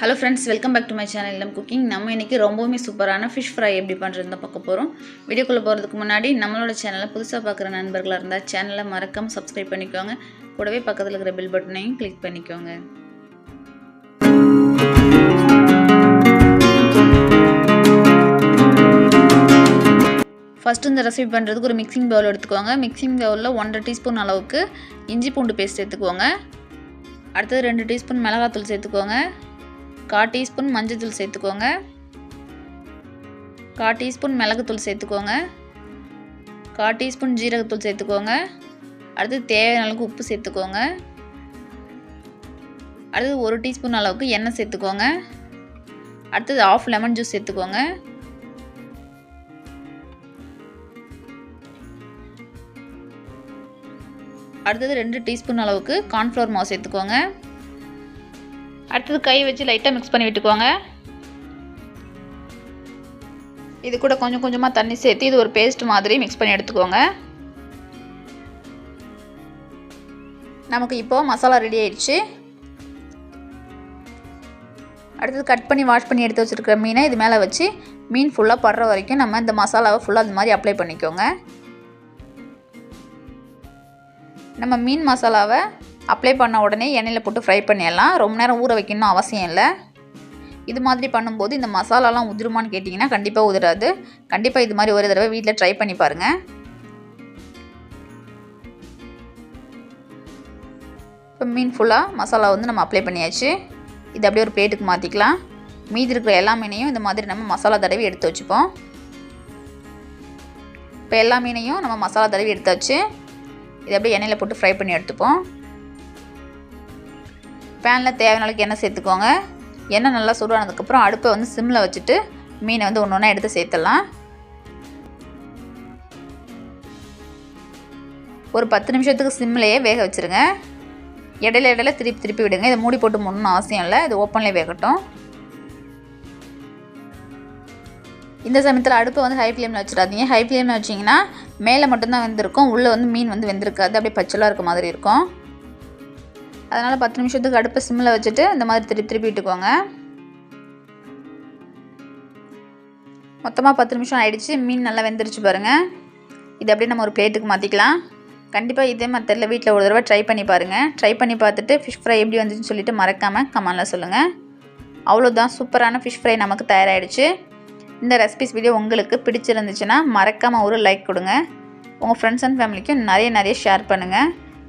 Hello friends welcome back to my channel நம்ம cooking நம்ம இன்றைக்கி ரொம்பவுமே சூப்பரான ஃபிஷ் ஃப்ரை எப்படி பண்ணுறது தான் பார்க்க போகிறோம் வீடியோக்குள்ளே போகிறதுக்கு முன்னாடி நம்மளோட சேனலை புதுசாக பார்க்குற நண்பர்களாக இருந்தால் சேனலை மறக்காமல் சப்ஸ்கிரைப் பண்ணிக்கோங்க. கூடவே பக்கத்தில் இருக்கிற பெல் பட்டனையும் கிளிக் பண்ணிக்கோங்க. ஃபஸ்ட்டு இந்த ரெசிபி பண்ணுறதுக்கு ஒரு மிக்சிங் பவுல் எடுத்துக்கோங்க. மிக்சிங் பவுலில் ஒன்றரை டீஸ்பூன் அளவுக்கு இஞ்சி பூண்டு பேஸ்ட் எடுத்துக்கோங்க. அடுத்தது ரெண்டு டீஸ்பூன் மிளகாத்தூள் சேர்த்துக்கோங்க. கால் டீஸ்பூன் மஞ்சள்தூள் சேர்த்துக்கோங்க. கால் டீஸ்பூன் மிளகுத்தூள் சேர்த்துக்கோங்க. கால் டீஸ்பூன் ஜீரகத்தூள் சேர்த்துக்கோங்க. அடுத்து தேவையான அளவுக்கு உப்பு சேர்த்துக்கோங்க. அடுத்தது ஒரு டீஸ்பூன் அளவுக்கு எண்ணெய் சேர்த்துக்கோங்க. அடுத்தது ஆஃப் லெமன் ஜூஸ் சேர்த்துக்கோங்க. அடுத்தது ரெண்டு டீஸ்பூன் அளவுக்கு கார்ன்ஃப்ளவர் மாவு சேர்த்துக்கோங்க. அடுத்தது கை வச்சு லைட்டாக மிக்ஸ் பண்ணி விட்டுக்கோங்க இது கூட கொஞ்சம் கொஞ்சமாக தண்ணி சேர்த்து இது ஒரு பேஸ்ட் மாதிரி மிக்ஸ் பண்ணி எடுத்துக்கோங்க. நமக்கு இப்போது மசாலா ரெடி ஆயிடுச்சு. அடுத்தது கட் பண்ணி வாஷ் பண்ணி எடுத்து வச்சுருக்கிற மீனை இது மேலே வச்சு மீன் ஃபுல்லாக படுற வரைக்கும் நம்ம இந்த மசாலாவை ஃபுல்லாக அது மாதிரி அப்ளை பண்ணிக்கோங்க. நம்ம மீன் மசாலாவை அப்ளை பண்ண உடனே எண்ணெயில் போட்டு ஃப்ரை பண்ணிடலாம். ரொம்ப நேரம் ஊற வைக்கணும் அவசியம் இல்லை. இது மாதிரி பண்ணும்போது இந்த மசாலாலாம் உதிருமான்னு கேட்டிங்கன்னா கண்டிப்பாக உதிராது. கண்டிப்பாக இது மாதிரி ஒரு தடவை வீட்டில் ட்ரை பண்ணி பாருங்கள் இப்போ மீன் ஃபுல்லாக மசாலா வந்து நம்ம அப்ளை பண்ணியாச்சு. இது அப்படியே ஒரு பிளேட்டுக்கு மாற்றிக்கலாம் மீதி இருக்கிற எல்லா மீனையும் இந்த மாதிரி நம்ம மசாலா தடவி எடுத்து வச்சுப்போம். இப்போ எல்லா மீனையும் நம்ம மசாலா தடவி எடுத்தாச்சு. இதை அப்படியே எண்ணெயில் போட்டு ஃப்ரை பண்ணி எடுத்துப்போம். பேனில் தேவையான அளவுக்கு எண்ணெய் சேர்த்துக்கோங்க. எண்ணெய் நல்லா சூடானதுக்கப்புறம் அடுப்பை வந்து சிம்மில் வச்சுட்டு மீனை வந்து ஒன்று ஒன்றா எடுத்து சேர்த்துடலாம். ஒரு பத்து நிமிஷத்துக்கு சிம்லேயே வேக வச்சுருங்க. இடையில இடையில திருப்பி திருப்பி விடுங்க. இதை மூடி போட்டு முடணும்னு அவசியம் இல்லை. இது ஓப்பன்லேயே வேகட்டும். இந்த சமயத்தில் அடுப்பை வந்து ஹை ஃப்ளேமில் வச்சிடாதீங்க. ஹை ஃப்ளேமில் வச்சிங்கன்னா மேலே மட்டும்தான் வெந்திருக்கும். உள்ளே வந்து மீன் வந்து வெந்திருக்காது. அப்படியே பச்சலாக இருக்க மாதிரி இருக்கும். அதனால் பத்து நிமிஷத்துக்கு அடுப்பை சிம்மில் வச்சுட்டு இந்த மாதிரி திருப்பி திருப்பி விட்டுக்கோங்க. மொத்தமாக பத்து நிமிஷம் ஆயிடுச்சு. மீன் நல்லா வெந்துருச்சு பாருங்கள் இது அப்படியே நம்ம ஒரு பிளேட்டுக்கு மாற்றிக்கலாம் கண்டிப்பாக இதே மெத்தடில் வீட்டில் ஒரு தடவை ட்ரை பண்ணி பாருங்கள் ட்ரை பண்ணி பார்த்துட்டு ஃபிஷ் ஃப்ரை எப்படி வந்துச்சுன்னு சொல்லிட்டு மறக்காமல் கமெண்டில் சொல்லுங்கள் அவ்வளோதான் சூப்பரான ஃபிஷ் ஃப்ரை நமக்கு தயாராகிடுச்சு இந்த ரெசிபிஸ் வீடியோ உங்களுக்கு பிடிச்சிருந்துச்சுன்னா மறக்காமல் ஒரு லைக் கொடுங்க. உங்கள் ஃப்ரெண்ட்ஸ் அண்ட் ஃபேமிலிக்கும் நிறைய நிறைய ஷேர் பண்ணுங்கள்